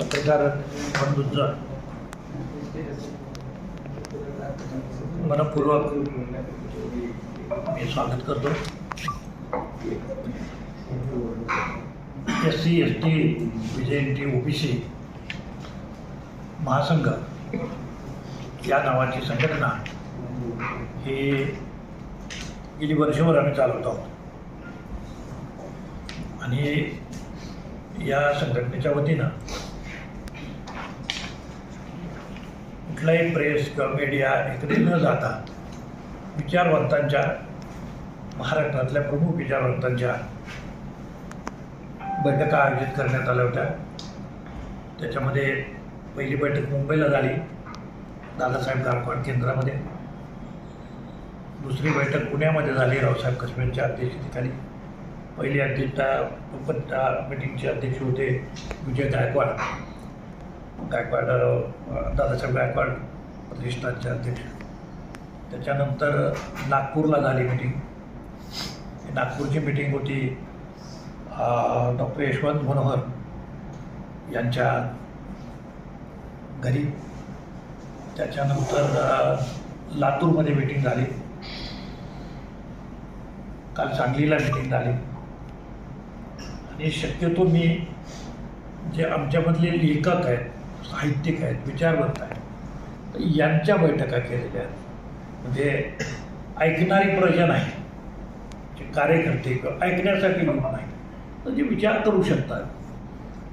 पत्रकार बंधूंचा. मनपूर्वक मी स्वागत करतो. S C S T Vijayanti OBC महासंघ या नावाची संघटना ही गेली वर्षभर आम्ही चालवत आहोत. आणि या संघटनेच्या वतीनं कुठलाही प्रेस किंवा मीडिया इकडे न जाता विचारवंतांच्या महाराष्ट्रातल्या प्रमुख विचारवंतांच्या बैठका आयोजित करण्यात आल्या होत्या. त्याच्यामध्ये पहिली बैठक मुंबईला झाली दादासाहेब गायकवाड केंद्रामध्ये. दुसरी बैठक पुण्यामध्ये झाली रावसाहेब कश्मीरच्या अध्यक्षतेखाली. पहिली अध्यक्षता मिटिंगचे अध्यक्ष होते विजय गायकवाड. गायकवाड दादासाहेब गायकवाड प्रतिष्ठानचे अध्यक्ष. त्याच्यानंतर नागपूरला झाली मिटिंग नागपूरची मिटिंग होती डॉक्टर यशवंत मनोहर यांच्या घरी. त्याच्यानंतर लातूरमध्ये मिटिंग झाली. काल सांगलीला मिटिंग झाली. आणि शक्यतो मी जे आमच्यामधले लेखक आहेत साहित्यिक आहेत विचारवंत आहेत. यांच्या बैठका केलेल्या आहेत. म्हणजे ऐकणारी प्रजा नाही. जे कार्यकर्ते ऐकण्यासाठी लोक नाही. तर जे विचार करू शकतात.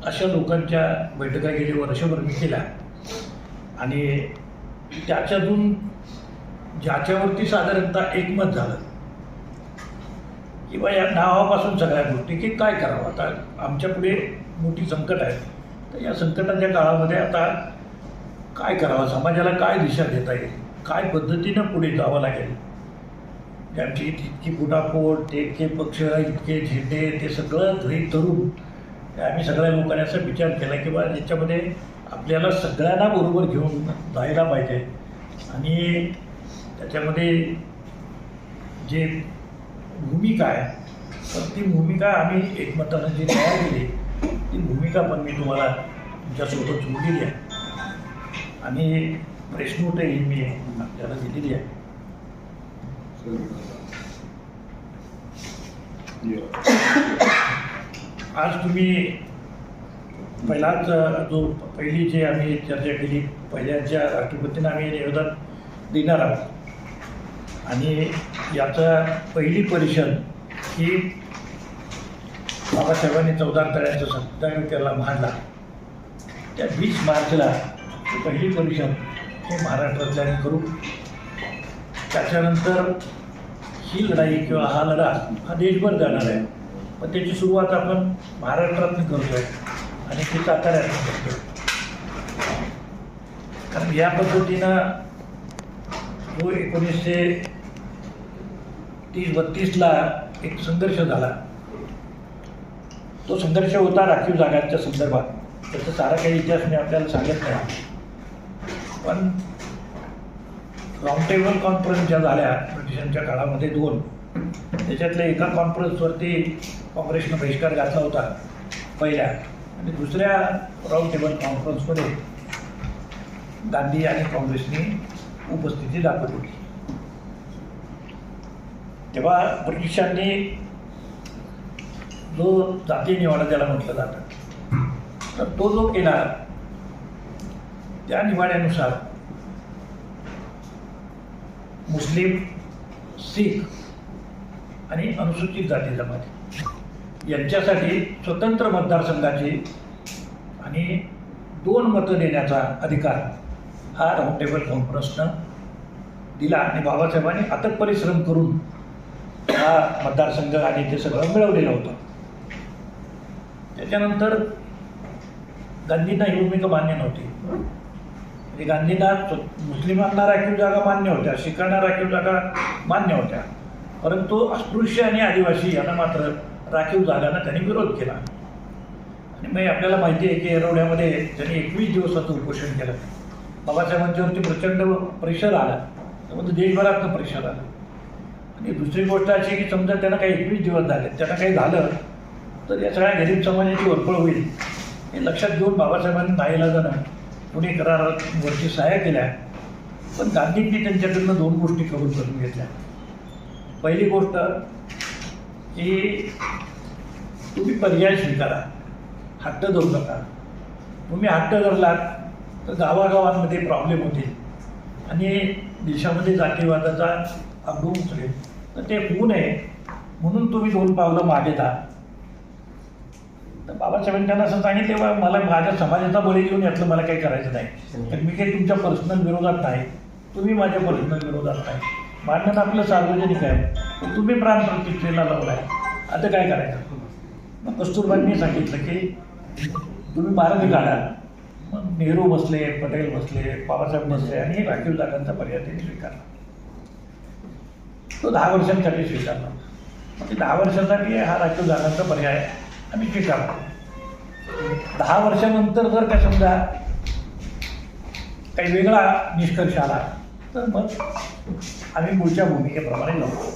अशा लोकांच्या बैठका गेली वर्षभर मी केल्या. आणि त्याच्यातून ज्याच्यावरती साधारणतः एकमत झालं. किंवा या नावापासून सगळ्या गोष्टी की काय करावं? आता आमच्या पुढे मोठी संकट आहे. तर या संकटाच्या काळामध्ये आता काय करावं? समाजाला काय दिशा देता येईल? काय पद्धतीनं पुढे जावं लागेल? म्हणजे आमची इतकी फुटाफोट ते इतके पक्ष इतके झेंडे ते सगळं घरी धरून आम्ही सगळ्या लोकांनी असा विचार केला की बा याच्यामध्ये आपल्याला सगळ्यांना बरोबर घेऊन जायला पाहिजे. आणि त्याच्यामध्ये जे भूमिका आहे तर ती भूमिका आम्ही एकमतानं जी तयार केली ती भूमिका पण मी तुम्हाला तुमच्यासोबत जोडलेली आहे. आणि प्रेसनोटही मी आपल्याला दिलेली आहे. आज तुम्ही पहिलाच जो पहिली जे आम्ही चर्चा केली पहिल्याच्या राष्ट्रपतींना आम्ही निवेदन देणार आहोत. आणि याचा पहिली परिषद ही बाबासाहेबांनी चौदा तळ्याचा सत्याग्रह त्याला मांडला. त्या वीस मार्चला पहिली परिषद हे महाराष्ट्रातल्या करू. त्याच्यानंतर ही लढाई किंवा हा लढा हा देशभर जाणार आहे. पण त्याची सुरुवात आपण महाराष्ट्रातून करतोय आणि ती साताऱ्यातून करतोय. कारण या पद्धतीनं जो एकोणीसशे तीस बत्तीसला एक संघर्ष झाला. तो संघर्ष होता राखीव जागांच्या संदर्भात. त्याचा सारा काही इतिहास मी आपल्याला सांगत नाही. पण राऊंड टेबल कॉन्फरन्स ज्या झाल्या ब्रिटिशांच्या काळामध्ये दोन त्याच्यातल्या एका कॉन्फरन्सवरती काँग्रेसनं बहिष्कार घातला होता पहिल्या. आणि दुसऱ्या राऊंड टेबल कॉन्फरन्समध्ये गांधी आणि काँग्रेसनी उपस्थिती दाखवली होती. तेव्हा ब्रिटिशांनी जो जाती निवाडा ज्याला म्हटलं जातं. तर तो जो केला त्या निवाड्यानुसार मुस्लिम शीख आणि अनुसूचित जाती जमाती यांच्यासाठी स्वतंत्र मतदारसंघाची आणि दोन मतं देण्याचा अधिकार हा राऊंड टेबल कॉन्फरन्सनं दिला आणि बाबासाहेबांनी अथक परिश्रम करून हा मतदारसंघ आणि ते सगळं मिळवलेलं होतं. त्याच्यानंतर गांधींना ही भूमिका मान्य नव्हती. म्हणजे गांधींना मुस्लिमांना राखीव जागा मान्य होत्या शिखांना राखीव जागा मान्य होत्या. परंतु अस्पृश्य आणि आदिवासी यांना मात्र राखीव जागांना त्यांनी विरोध केला. आणि मग आपल्याला माहिती आहे की एरवड्यामध्ये त्यांनी एकवीस दिवसाचं उपोषण केलं. बाबासाहेबांच्यावरती प्रचंड प्रेशर आला. त्यामध्ये देशभरातनं प्रेशर आलं. आणि दुसरी गोष्ट अशी की समजा त्यांना काही एकवीस दिवस झाले त्यांना काही झालं तर या सगळ्या गरीब समाजाची वरपळ होईल. हे लक्षात घेऊन बाबासाहेबांनी नाईलाजानं पुणे करारात वरची सहाय्या केल्या. पण गांधींनी त्यांच्याकडनं दोन गोष्टी कबूल करून घेतल्या. पहिली गोष्ट की तुम्ही पर्याय स्वीकारा. हट्ट धरू नका. तुम्ही हट्ट धरलात तर गावागावांमध्ये प्रॉब्लेम होतील. आणि देशामध्ये जातीवादाचा अब्रू उचलेल तर ते होऊ नये. म्हणून तुम्ही दोन पावलं मागे जा तर बाबासाहेबांनी त्यांना असं सांगितले बा मला माझ्या समाजाचा बळी घेऊन यातलं मला काही करायचं नाही. तर मी काही तुमच्या पर्सनल विरोधात नाही. तुम्ही माझ्या पर्सनल विरोधात नाही. मांडणं आपलं सार्वजनिक आहे. तुम्ही प्राण प्रतिष्ठेला लावलाय. आता काय करायचं? मग कस्तुरबांनी सांगितलं की तुम्ही मार्ग काढा. मग नेहरू बसले पटेल बसले बाबासाहेब बसले आणि राखीव जागांचा पर्याय त्यांनी स्वीकारला. तो दहा वर्षांसाठी स्वीकारला. ते दहा वर्षांसाठी हा राखीव जागांचा पर्याय आम्ही स्वीकारला दहा वर्षानंतर जर का समजा काही वेगळा निष्कर्ष आला तर मग आम्ही पुढच्या भूमिकेप्रमाणे जाऊ.